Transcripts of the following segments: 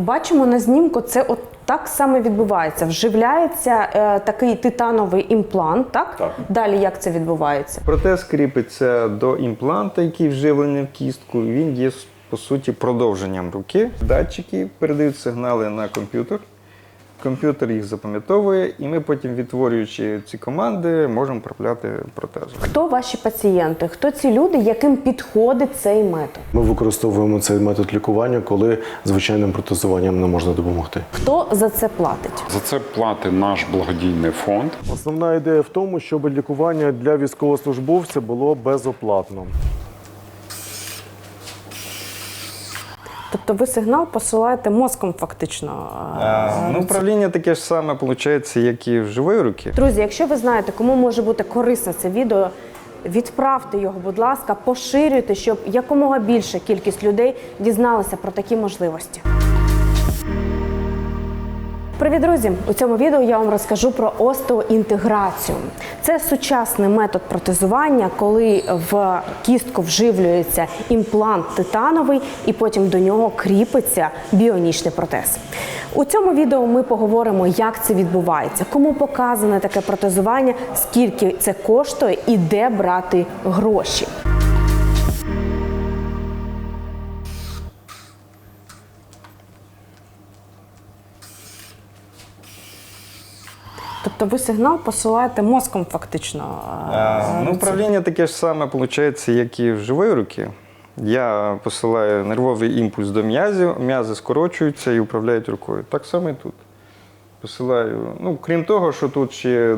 Бачимо на знімку, це от так саме відбувається. Вживляється е, такий титановий імплант, так? Так. Далі як це відбувається? Протез кріпиться до імпланта, який вживлений в кістку. Він є по суті продовженням руки. Датчики передають сигнали на комп'ютер. Комп'ютер їх запам'ятовує, і ми потім, відтворюючи ці команди, можемо проявляти протезом. Хто ваші пацієнти? Хто ці люди, яким підходить цей метод? Ми використовуємо цей метод лікування, коли звичайним протезуванням не можна допомогти. Хто за це платить? За це платить наш благодійний фонд. Основна ідея в тому, щоб лікування для військовослужбовця було безоплатно. Тобто ви сигнал посилаєте мозком фактично. А, Ну, управління таке ж саме виходить, як і в живої руки. Друзі, якщо ви знаєте, кому може бути корисне це відео, відправте його, будь ласка, поширюйте, щоб якомога більша кількість людей дізналася про такі можливості. Привіт, друзі! У цьому відео я вам розкажу про остеоінтеграцію. Це сучасний метод протезування, коли в кістку вживлюється імплант титановий і потім до нього кріпиться біонічний протез. У цьому відео ми поговоримо, як це відбувається, кому показане таке протезування, скільки це коштує і де брати гроші. Тобто ви сигнал посилаєте мозком фактично. е, Ну, управління таке ж саме виходить, як і в живої руки. Я посилаю нервовий імпульс до м'язів, м'язи скорочуються і управляють рукою. Так само і тут. Посилаю. Ну, крім того, що тут ще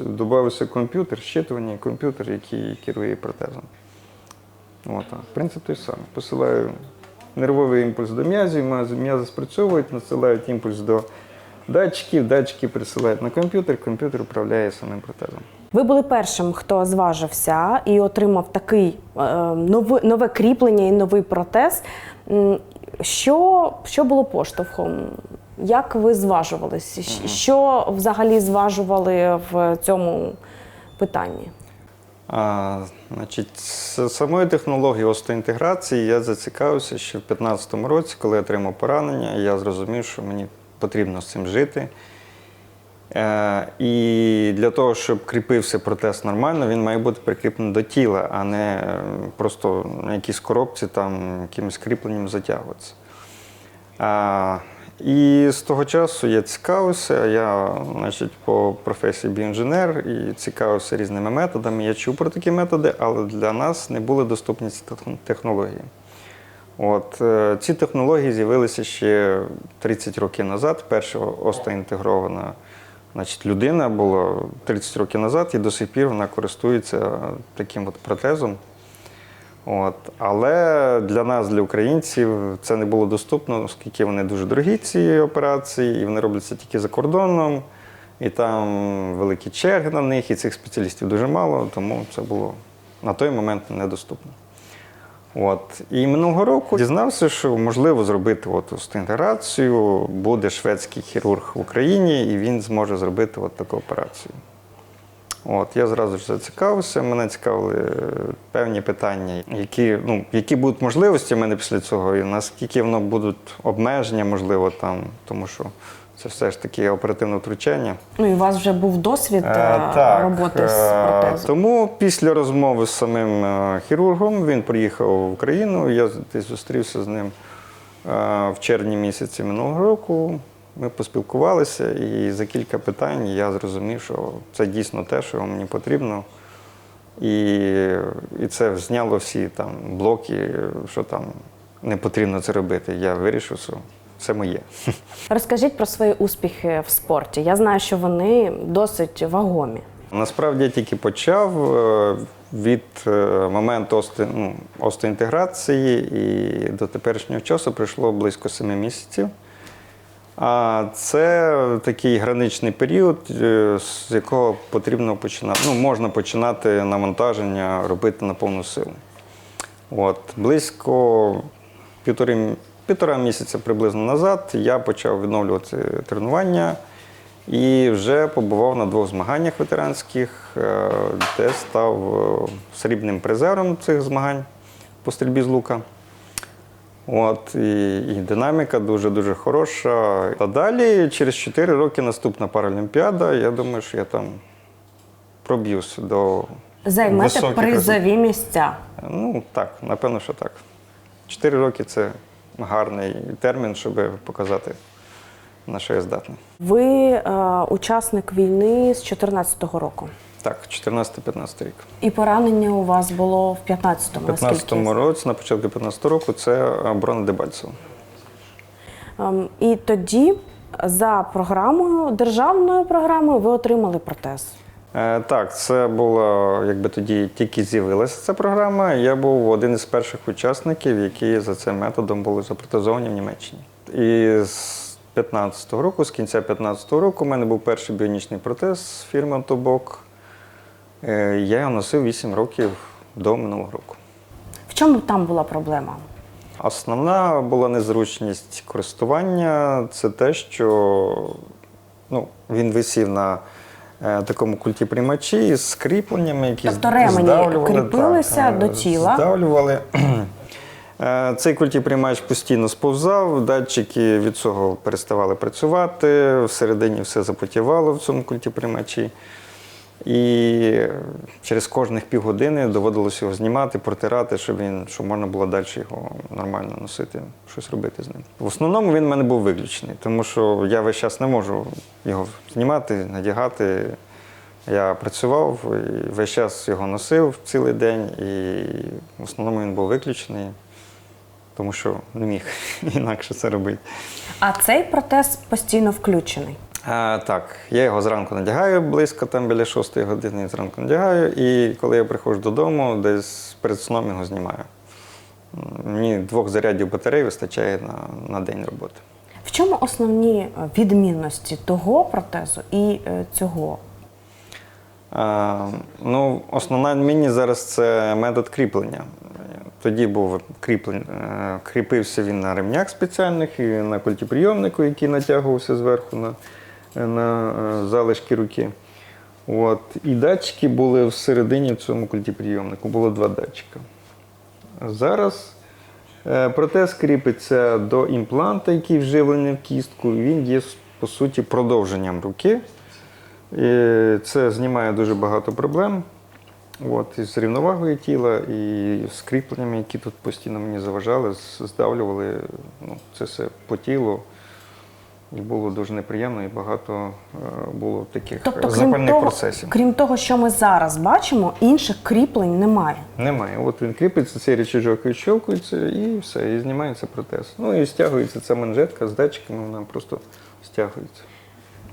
додався комп'ютер, щитування, комп'ютер, який керує протезом. От, а, принцип той самий. Посилаю нервовий імпульс до м'язів, м'язи- м'язи спрацьовують, насилають імпульс до датчиків, датчики присилають на комп'ютер, комп'ютер управляє самим протезом. Ви були першим, хто зважився і отримав такий е, нове, нове кріплення і новий протез. Що, що було поштовхом? Як ви зважувалися? Що взагалі зважували в цьому питанні? А, значить, з самої технології остеоінтеграції я зацікавився ще в 2015 році, коли я отримав поранення, я зрозумів, що мені потрібно з цим жити. Е, і для того, щоб кріпився протез нормально, він має бути прикріплений до тіла, а не е, просто на якійсь коробці там якимось кріпленням затягуватися. А, і з того часу я цікавився. Я, значить, по професії біоінженер і цікавився різними методами. Я чув про такі методи, але для нас не були доступні ці технології. От, е, ці технології з'явилися ще 30 років назад. Перша остеоінтегрована значить, людина була 30 років назад, і до сих пір вона користується таким от протезом. От. Але для нас, для українців, це не було доступно, оскільки вони дуже дорогі, ці операції, і вони робляться тільки за кордоном, і там великі черги на них, і цих спеціалістів дуже мало, тому це було на той момент недоступно. От. І минулого року дізнався, що можливо зробити от інтеграцію, буде шведський хірург в Україні, і він зможе зробити от таку операцію. От, я зразу ж зацікавився, мене цікавили е, певні питання, які, ну, які будуть можливості в мене після цього, і наскільки воно будуть обмеження, можливо, там, тому що це все ж таки оперативне втручання. Ну і у вас вже був досвід Е, е, роботи з е, протезом. Тому після розмови з самим е, хірургом він приїхав в Україну. Я зустрівся з ним е, в червні місяці минулого року. Ми поспілкувалися, і за кілька питань я зрозумів, що це дійсно те, що мені потрібно. І, і це зняло всі там блоки, що там не потрібно це робити. Я вирішив, що це моє. Розкажіть про свої успіхи в спорті. Я знаю, що вони досить вагомі. Насправді я тільки почав е, від е, моменту ну, і до теперішнього часу пройшло близько семи місяців. А це такий граничний період, е, з якого потрібно починати, ну, можна починати навантаження робити на повну силу. От, близько півтори, півтора місяця приблизно назад я почав відновлювати тренування і вже побував на двох змаганнях ветеранських, е, де став е, срібним призером цих змагань по стрільбі з лука. От, і, і динаміка дуже-дуже хороша. А далі, через 4 роки, наступна Паралімпіада. Я думаю, що я там проб'юсь до Займете призові місця. Ну так, напевно, що так. Чотири роки це гарний термін, щоб показати, на що я здатний. Ви е, учасник війни з 14-го року. Так, 14-15 рік. І поранення у вас було в 15-му. У 15-му році, на початку 15-го року, це оборона Дебальцево. Ем, І тоді за програмою, державною програмою, ви отримали протез. Е, так, це було, якби тоді тільки з'явилася ця програма. Я був один із перших учасників, які за цим методом були запротезовані в Німеччині. І з 15-го року, з кінця 15-го року, у мене був перший біонічний протез фірми Автобок. Е, Я його носив 8 років до минулого року. В чому там була проблема? Основна була незручність користування. Це те, що ну, він висів на такому культі приймачі з кріпленнями, які Тобто ремені здавлювали, кріпилися так, до е, тіла? Здавлювали. Е, Цей культіприймач постійно сповзав, датчики від цього переставали працювати, всередині все запотівало в цьому культіприймачі. І через кожних півгодини доводилося його знімати, протирати, щоб він щоб можна було далі його нормально носити, щось робити з ним. В основному він в мене був виключений, тому що я весь час не можу його знімати, надягати. Я працював і весь час його носив цілий день, і в основному він був виключений, тому що не міг інакше це робити. А цей протез постійно включений. А, так, я його зранку надягаю близько там біля 6 години зранку надягаю, і коли я приходжу додому, десь перед сном його знімаю. Мені двох зарядів батареї вистачає на, на день роботи. В чому основні е, відмінності того протезу і е, цього? А, ну, основна відмінність зараз це метод кріплення. Тоді був кріплень, е, кріпився він на ремнях спеціальних і на культіприйомнику, який натягувався зверху на, на е, залишки руки. От. І датчики були всередині в цьому культіприйомнику. Було два датчика. Зараз е, протез кріпиться до імпланта, який вживлений в кістку. Він є, по суті, продовженням руки. І це знімає дуже багато проблем. От, і з рівновагою тіла, і з кріпленнями, які тут постійно мені заважали, здавлювали ну, це все по тілу. І було дуже неприємно, і багато е, було таких Тобто, запальних того, процесів. крім того, що ми зараз бачимо, інших кріплень немає. Немає. От він кріпиться, цей речажок відщелкується і все, і знімається протез. Ну і стягується ця манжетка з датчиками, вона просто стягується.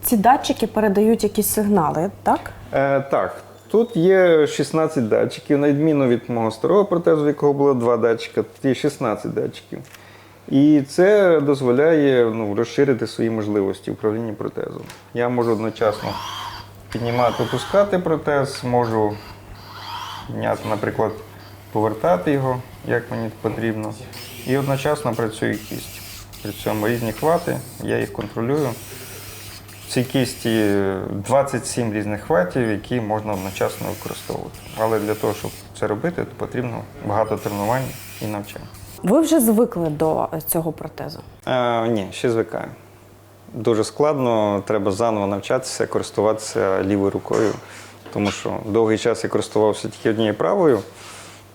Ці датчики передають якісь сигнали, так? Е, так, тут є 16 датчиків, на відміну від мого старого протезу, в якого було два датчика, тут є 16 датчиків. І це дозволяє ну, розширити свої можливості управління протезом. Я можу одночасно піднімати, опускати протез, можу підняти, наприклад, повертати його, як мені потрібно. І одночасно працює кість. При цьому різні хвати, я їх контролюю. В цій кісті 27 різних хватів, які можна одночасно використовувати. Але для того, щоб це робити, то потрібно багато тренувань і навчань. Ви вже звикли до цього протезу. Е, ні, ще звикаю. Дуже складно, треба заново навчатися користуватися лівою рукою, тому що довгий час я користувався тільки однією правою.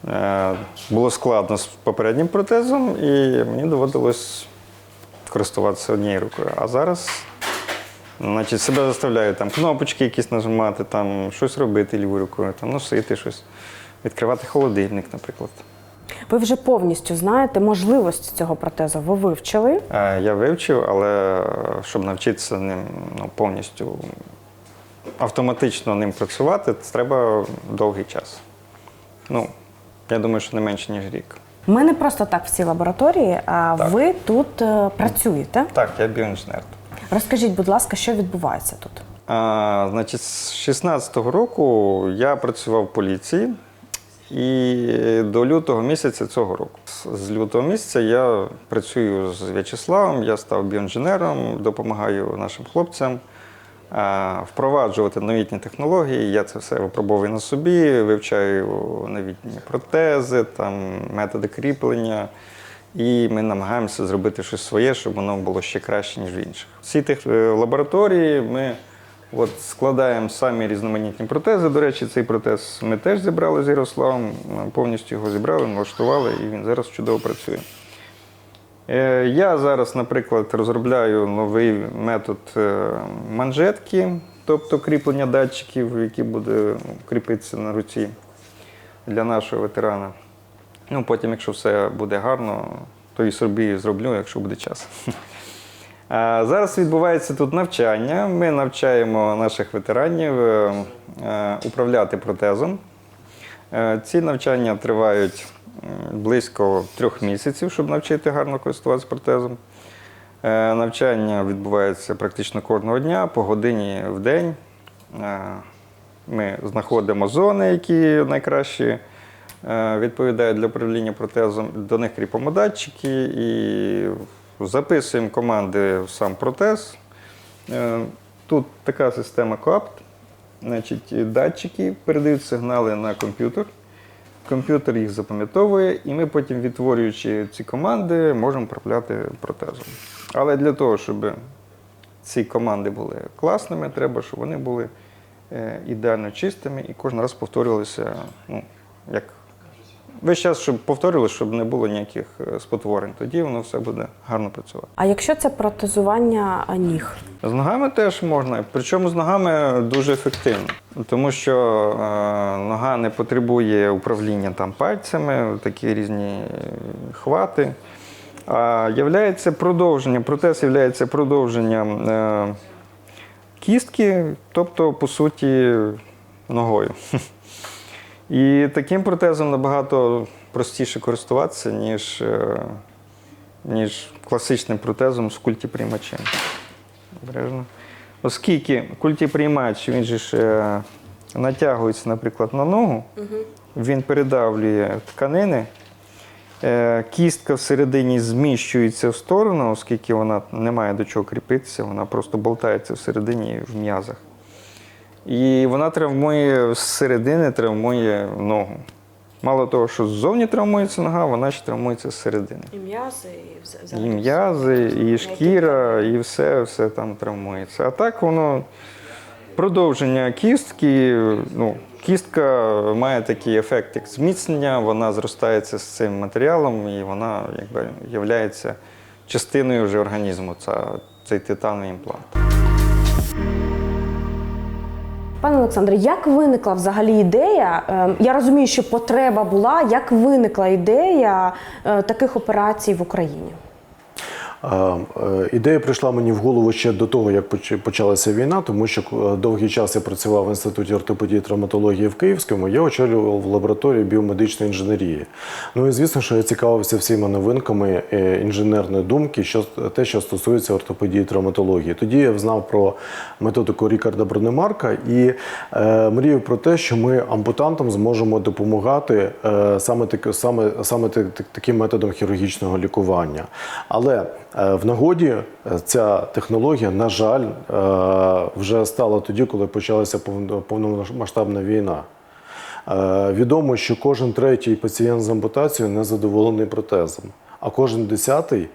Е, було складно з попереднім протезом, і мені доводилось користуватися однією рукою. А зараз значить, себе заставляю там кнопочки якісь нажимати, там, щось робити лівою рукою, там, носити щось, відкривати холодильник, наприклад. Ви вже повністю знаєте можливості цього протезу. Ви вивчили. Е, Я вивчив, але е, щоб навчитися ним ну, повністю автоматично ним працювати, треба довгий час. Ну, я думаю, що не менше, ніж рік. Ми не просто так в цій лабораторії, а Так. ви тут е, працюєте. Так, я біоінженер. Розкажіть, будь ласка, що відбувається тут? А, значить, з 16-го року я працював в поліції і до лютого місяця цього року. З- лютого місяця я працюю з В'ячеславом, я став біоінженером, допомагаю нашим хлопцям впроваджувати новітні технології. Я це все випробовую на собі, вивчаю новітні протези, там, методи кріплення. і ми намагаємося зробити щось своє, щоб воно було ще краще, ніж в інших. Всі тих е, лабораторії ми от складаємо самі різноманітні протези. До речі, цей протез ми теж зібрали з Ярославом, повністю його зібрали, налаштували, і він зараз чудово працює. Е, Я зараз, наприклад, розробляю новий метод е, манжетки, тобто кріплення датчиків, який буде кріпитися на руці для нашого ветерана. Ну, потім, якщо все буде гарно, то і собі зроблю, якщо буде час. Зараз відбувається тут навчання. Ми навчаємо наших ветеранів е, е, управляти протезом. Е, Ці навчання тривають близько трьох місяців, щоб навчити гарно користуватися протезом. Навчання відбувається практично кожного дня, по годині в день. Ми знаходимо зони, які найкраще е, відповідають для управління протезом. До них кріпимо датчики і записуємо команди в сам протез. Е, Тут така система КОАПТ. Значить, датчики передають сигнали на комп'ютер. Комп'ютер їх запам'ятовує, і ми потім, відтворюючи ці команди, можемо управляти протезом. Але для того, щоб ці команди були класними, треба, щоб вони були е, ідеально чистими і кожен раз повторювалися, ну, як весь час, щоб повторювалося, щоб не було ніяких е, спотворень. Тоді воно все буде гарно працювати. А якщо це протезування ніг? З ногами теж можна, причому з ногами дуже ефективно, тому що е, нога не потребує управління там пальцями, такі різні е, хвати. А являється продовженням, протез є продовженням е, кістки, тобто, по суті, ногою. І таким протезом набагато простіше користуватися, ніж, е, ніж класичним протезом з культіприймачем. Обережно. Оскільки культіприймач, він же ж е, натягується, наприклад, на ногу, він передавлює тканини, е, кістка всередині зміщується в сторону, оскільки вона не має до чого кріпитися, вона просто болтається всередині в м'язах. І вона травмує зсередини, травмує ногу. Мало того, що ззовні травмується нога, вона ще травмується зсередини. І м'язи, і І м'язи, і шкіра, і все, все там травмується. А так воно продовження кістки. Ну, кістка має такий ефект, як зміцнення, вона зростається з цим матеріалом і вона якби являється частиною вже організму, ця, цей титановий імплант. Пане Олександре, як виникла взагалі ідея? е, Я розумію, що потреба була. Як виникла ідея е, таких операцій в Україні? Е, Ідея прийшла мені в голову ще до того, як почалася війна, тому що е, довгий час я працював в інституті ортопедії і травматології в Київському. Я очолював лабораторію біомедичної інженерії. Ну і звісно, що я цікавився всіма новинками е, інженерної думки, що те, що стосується ортопедії і травматології. Тоді я знав про методику Рікарда Бронемарка і е, мріяв про те, що ми ампутантам зможемо допомагати е, саме, так, саме, саме так- так- таким методом хірургічного лікування. Але в нагоді е, ця технологія, на жаль, е, вже стала тоді, коли почалася повно- повномасштабна війна. Е, Відомо, що кожен третій пацієнт з ампутацією не задоволений протезом, а кожен десятий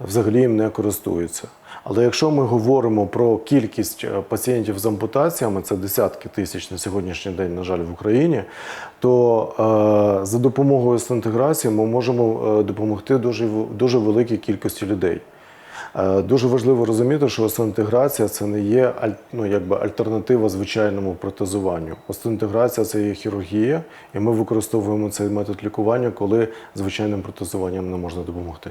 взагалі їм не користується. Але якщо ми говоримо про кількість е, пацієнтів з ампутаціями, це десятки тисяч на сьогоднішній день, на жаль, в Україні, то е, за допомогою стентиграції ми можемо е, допомогти дуже, дуже великій кількості людей. Дуже важливо розуміти, що остеінтеграція це не є ну, якби альтернатива звичайному протезуванню. Остеінтеграція це є хірургія, і ми використовуємо цей метод лікування, коли звичайним протезуванням не можна допомогти.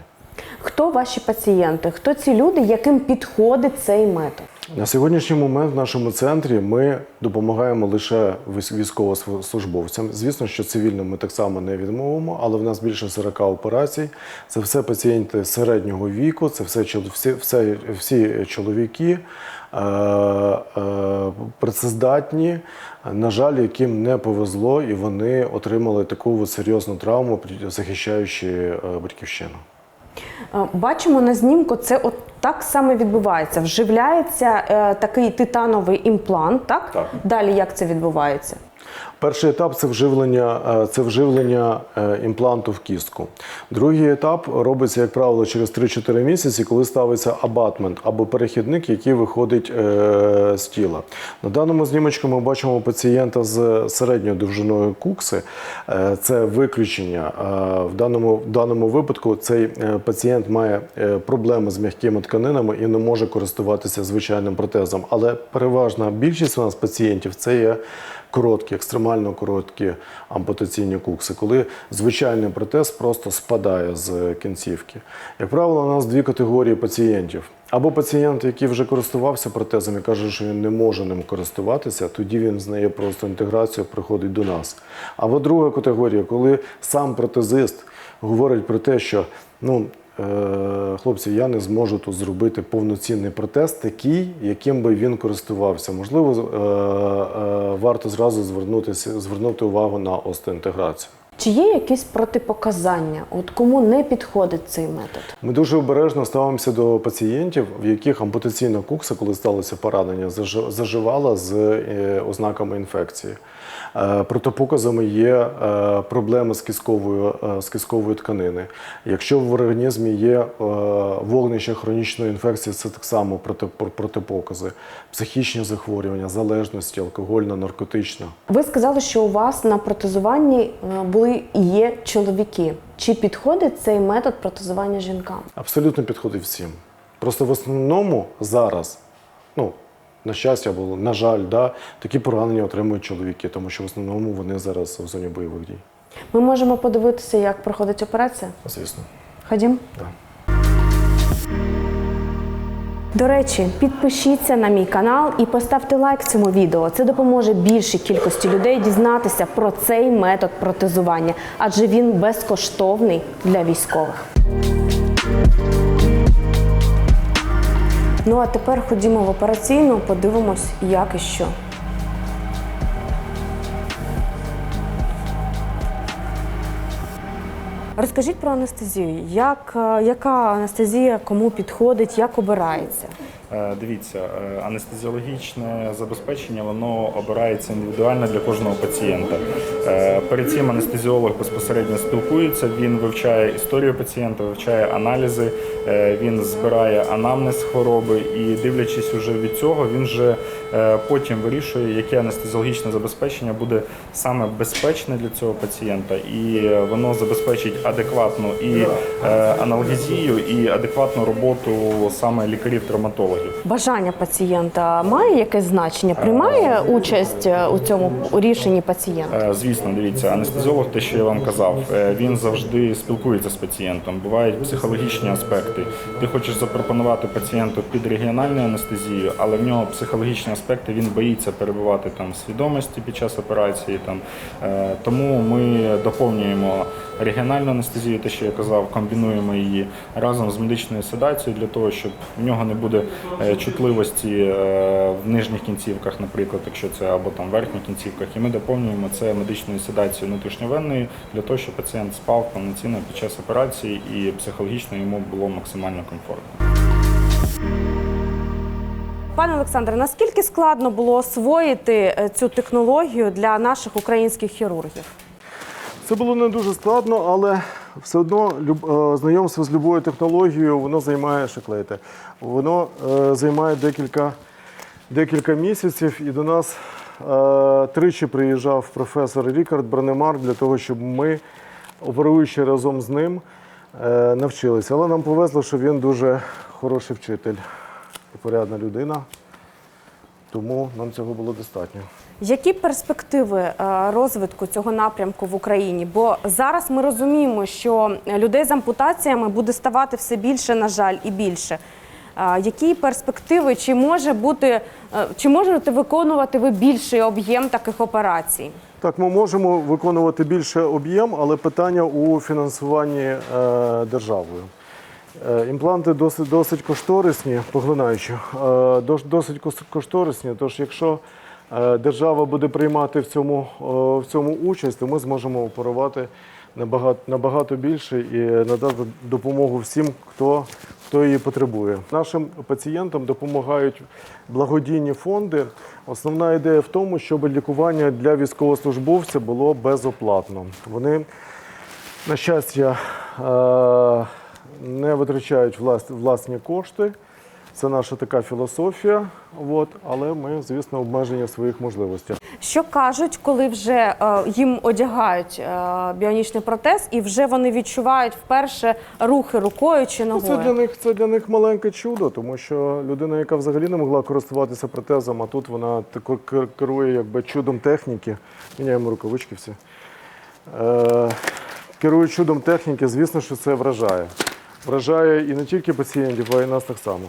Хто ваші пацієнти? Хто ці люди, яким підходить цей метод? На сьогоднішній момент в нашому центрі ми допомагаємо лише військ- військовослужбовцям. Звісно, що цивільним ми так само не відмовимо, але в нас більше 40 операцій. Це все пацієнти середнього віку, це все, всі, все, всі чоловіки. е, е, Працездатні, на жаль, яким не повезло, і вони отримали таку серйозну травму, захищаючи е, батьківщину. Е, Бачимо на знімку, це от так само відбувається. Вживляється е, такий титановий імплант, так? Так. Далі як це відбувається? Перший етап це вживлення, е, це вживлення е, імпланту в кістку. Другий етап робиться, як правило, через 3-4 місяці, коли ставиться абатмент або перехідник, який виходить е, з тіла. На даному знімочку ми бачимо пацієнта з середньою довжиною кукси. Це виключення. В даному, в даному випадку цей пацієнт має проблеми з м'якими тканинами і не може користуватися звичайним протезом. Але переважна більшість у нас пацієнтів це є короткі, екстремально короткі ампутаційні кукси, коли звичайний протез просто спадає з кінцівки. Як правило, у нас дві категорії пацієнтів. Або пацієнт, який вже користувався протезом і каже, що він не може ним користуватися, тоді він знає просто інтеграцію, приходить до нас. Або друга категорія, коли сам протезист говорить про те, що ну, Хлопці, я не зможу тут зробити повноцінний протез, такий, яким би він користувався. Можливо, е, е, варто зразу звернутися, звернути увагу на остеінтеграцію. Чи є якісь протипоказання? От кому не підходить цей метод? Ми дуже обережно ставимося до пацієнтів, в яких ампутаційна кукса, коли сталося поранення, заж- заживала з е, ознаками інфекції. Е, Протипоказами є е, проблеми з кістковою, е, з кістковою тканини. Якщо в організмі є вогнище хронічної інфекції, це так само проти- протипокази, психічні захворювання, залежності, алкогольна, наркотична. Ви сказали, що у вас на протезуванні були і є чоловіки. Чи підходить цей метод протезування жінкам? Абсолютно підходить всім. Просто в основному зараз, ну, на щастя або на жаль, да, такі поранення отримують чоловіки, тому що в основному вони зараз в зоні бойових дій. Ми можемо подивитися, як проходить операція. Звісно. Ходім. Да. До речі, підпишіться на мій канал і поставте лайк цьому відео. Це допоможе більшій кількості людей дізнатися про цей метод протезування, адже він безкоштовний для військових. Ну а тепер ходімо в операційну, подивимось, як і що. Розкажіть про анестезію. Як, е, яка анестезія кому підходить, як обирається? Е, Дивіться, е, анестезіологічне забезпечення воно обирається індивідуально для кожного пацієнта. Е, Перед цим анестезіолог безпосередньо спілкується, він вивчає історію пацієнта, вивчає аналізи, він збирає анамнез хвороби і, дивлячись уже від цього, він вже потім вирішує, яке анестезіологічне забезпечення буде саме безпечне для цього пацієнта, і воно забезпечить адекватну і аналгезію, і адекватну роботу саме лікарів-травматологів. Бажання пацієнта має якесь значення? Приймає участь е, у цьому рішенні пацієнт? Е, Звісно, дивіться, анестезіолог, те, що я вам казав, е, він завжди спілкується з пацієнтом. Бувають психологічні аспекти. Ти хочеш запропонувати пацієнту під регіональну анестезію, але в нього психологічні аспекти, він боїться перебувати там в свідомості під час операції. Там тому ми доповнюємо регіональну анестезію, те, що я казав, комбінуємо її разом з медичною седацією для того, щоб в нього не буде чутливості е, в нижніх кінцівках, наприклад, якщо це або там верхніх кінцівках, і ми доповнюємо це медичною седацією внутрішньовенною для того, щоб пацієнт спав повноцінно під час операції і психологічно йому було максимально комфортно. Пане Олександре, наскільки складно було освоїти е, цю технологію для наших українських хірургів? Це було не дуже складно, але все одно е, знайомство з любою технологією воно займає шиклети. Воно е, займає декілька, декілька місяців, і до нас е, тричі приїжджав професор Рікард Бранемар для того, щоб ми, оперуючи разом з ним, навчилися. Але нам повезло, що він дуже хороший вчитель і порядна людина, тому нам цього було достатньо. Які перспективи е, розвитку цього напрямку в Україні? Бо зараз ми розуміємо, що людей з ампутаціями буде ставати все більше, на жаль, і більше. Е, Які перспективи? Чи може бути, е, чи можете виконувати ви більший об'єм таких операцій? Так, ми можемо виконувати більше об'єм, але питання у фінансуванні державою. Імпланти досить, досить кошторисні, поглинаючи, досить кошторисні. Тож, якщо держава буде приймати в цьому, е, в цьому участь, то ми зможемо оперувати набагато, набагато більше і надати допомогу всім, хто, хто її потребує. Нашим пацієнтам допомагають благодійні фонди. Основна ідея в тому, щоб лікування для військовослужбовця було безоплатно. Вони, на щастя, е, не витрачають влас- власні кошти. Це наша така філософія, от, але ми, звісно, обмежені в своїх можливостях. Що кажуть, коли вже е, їм одягають е, біонічний протез, і вже вони відчувають вперше рухи рукою чи Ну, Це для них це для них маленьке чудо, тому що людина, яка взагалі не могла користуватися протезом, а тут вона тако керує якби чудом техніки. Міняємо рукавички всі. Е, керує чудом техніки, звісно, що це вражає. Вражає і не тільки пацієнтів, а й нас так само.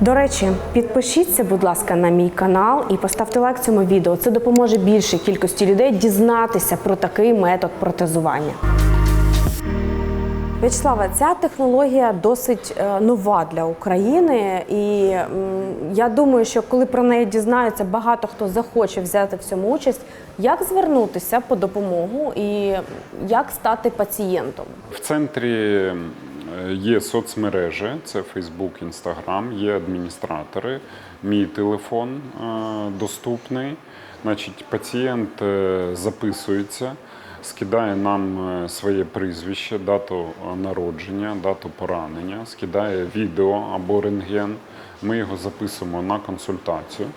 До речі, підпишіться, будь ласка, на мій канал і поставте лайк цьому відео. Це допоможе більшій кількості людей дізнатися про такий метод протезування. В'ячеславе, ця технологія досить е, нова для України, і я думаю, що коли про неї дізнаються, багато хто захоче взяти в цьому участь. Як звернутися по допомогу і як стати пацієнтом? В центрі є соцмережі, це Facebook, Instagram, є адміністратори. Мій телефон е, доступний. Значить, пацієнт е, записується, скидає нам е, своє прізвище, дату е, народження, дату поранення, скидає відео або рентген. Ми його записуємо на консультацію.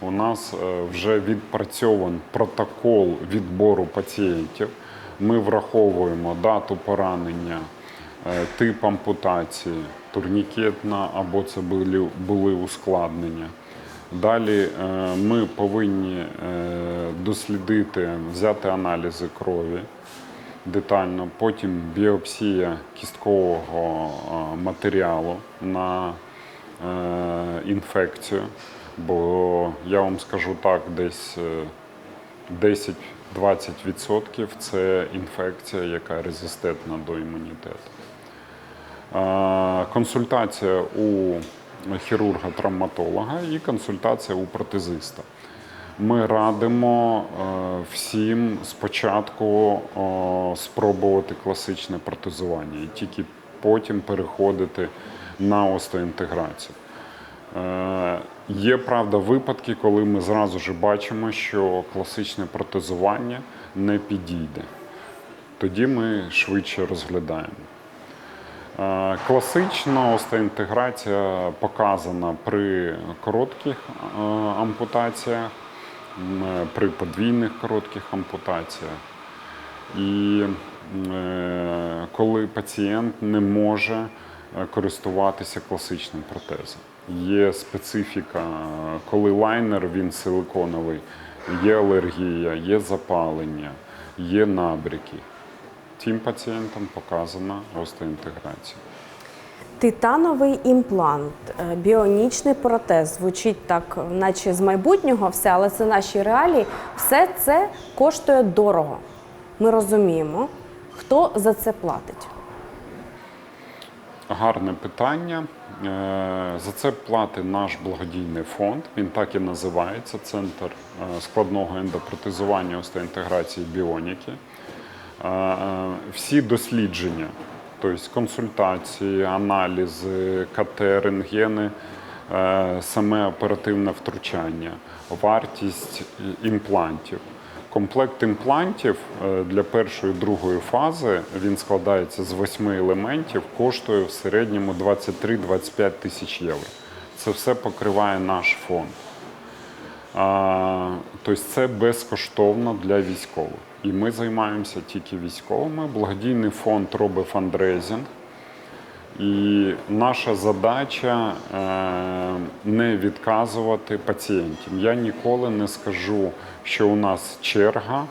У нас е, вже відпрацьований протокол відбору пацієнтів. Ми враховуємо дату поранення, е, тип ампутації, турнікетна або це були, були ускладнення. Далі е, ми повинні е, дослідити, взяти аналізи крові детально, потім біопсія кісткового е, матеріалу на е, інфекцію. Бо я вам скажу так, десь е, 10-20% це інфекція, яка резистентна до імунітету. Консультація у хірурга-травматолога і консультація у протезиста. Ми радимо е, всім спочатку спробувати класичне протезування і тільки потім переходити на остеоінтеграцію. Е, Є правда випадки, коли ми зразу ж бачимо, що класичне протезування не підійде. Тоді ми швидше розглядаємо. Е, Класична остеоінтеграція показана при коротких е, ампутаціях, е, при подвійних коротких ампутаціях. І коли пацієнт не може користуватися класичним протезом. Є специфіка, коли лайнер він силиконовий, є алергія, є запалення, є набряки. Тим пацієнтам показана остеоінтеграція. Титановий імплант, е, біонічний протез звучить так, наче з майбутнього все, але це наші реалії. Все це коштує дорого. Ми розуміємо, хто за це платить. Гарне питання. Е, За це платить наш благодійний фонд. Він так і називається Центр е, складного ендопротезування остеоінтеграції біоніки. Всі дослідження, тобто консультації, аналізи, КТ, рентгени, е, саме оперативне втручання, вартість імплантів. Комплект імплантів е, для першої і другої фази він складається з восьми елементів, коштує в середньому 23-25 тисяч євро. Це все покриває наш фонд. Тобто це безкоштовно для військових. І ми займаємося тільки військовими. Благодійний фонд робить фандрейзинг. І наша задача е, не відказувати пацієнтам. Я ніколи не скажу, що у нас черга,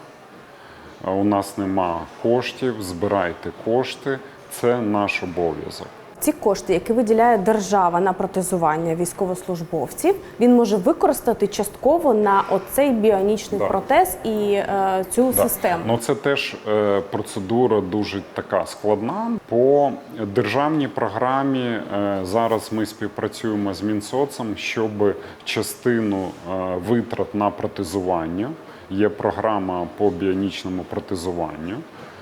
у нас нема коштів, збирайте кошти. Це наш обов'язок. Ці кошти, які виділяє держава на протезування військовослужбовців, він може використати частково на оцей біонічний Да. протез і е, цю Да. систему. Ну це теж е, процедура дуже така складна. По державній програмі е, зараз ми співпрацюємо з Мінсоцом, щоб частину е, витрат на протезування Є програма по біонічному протезуванню.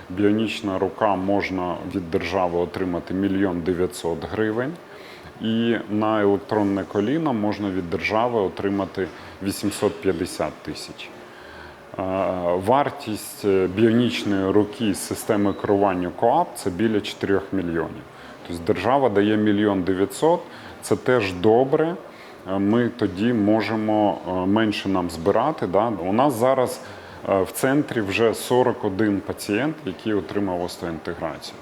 Біонічна рука можна від держави отримати мільйон 900 гривень. І на електронне коліно можна від держави отримати 850 тисяч. Е, Вартість е, біонічної руки з системи керування КОАП це біля 4 мільйонів. Тобто держава дає мільйон 900, це теж добре. Е, Ми тоді можемо менше нам збирати. Да? У нас зараз в центрі вже 41 пацієнт, який отримав остеоінтеграцію.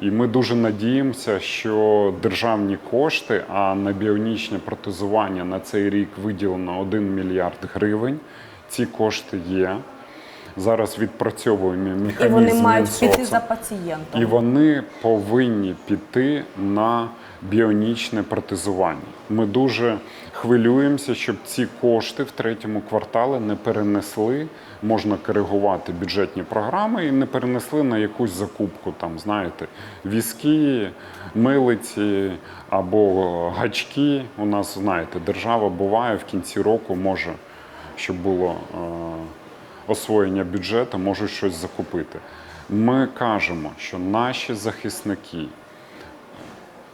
І ми дуже надіємося, що державні кошти, а на біонічне протезування на цей рік виділено 1 мільярд гривень. Ці кошти є. Зараз відпрацьовуємо І вони мають піти за пацієнтом. І вони повинні піти на біонічне протезування. Ми дуже хвилюємося, щоб ці кошти в третьому кварталі не перенесли. Можна коригувати бюджетні програми і не перенесли на якусь закупку, там, знаєте, візки, милиці або гачки. У нас, знаєте, держава буває в кінці року може, щоб було. е, освоєння бюджету можуть щось закупити. Ми кажемо, що наші захисники,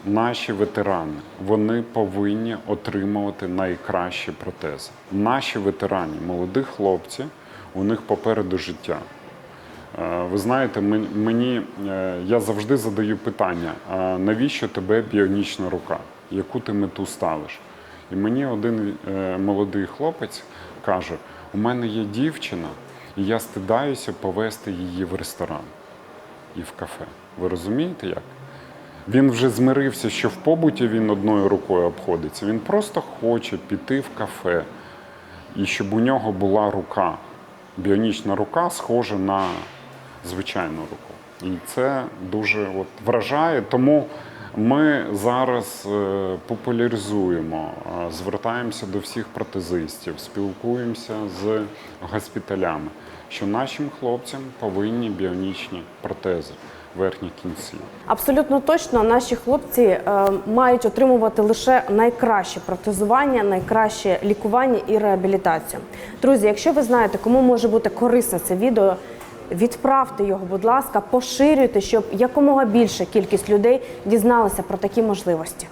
наші ветерани, вони повинні отримувати найкращі протези. Наші ветерані, молоді хлопці, у них попереду життя. Е, Ви знаєте, мені е, я завжди задаю питання: а навіщо тебе біонічна рука? Яку ти мету ставиш? І мені один е, молодий хлопець каже: у мене є дівчина, і я стидаюся повести її в ресторан і в кафе. Ви розумієте як? Він вже змирився, що в побуті він одною рукою обходиться. Він просто хоче піти в кафе, і щоб у нього була рука. Біонічна рука схожа на звичайну руку. І це дуже от, вражає. Тому ми зараз е, популяризуємо, е, звертаємося до всіх протезистів, спілкуємося з госпіталями, що нашим хлопцям повинні біонічні протези верхніх кінці. Абсолютно точно наші хлопці е, мають отримувати лише найкраще протезування, найкраще лікування і реабілітацію. Друзі, якщо ви знаєте, кому може бути корисне це відео, відправте його, будь ласка, поширюйте, щоб якомога більша кількість людей дізналися про такі можливості.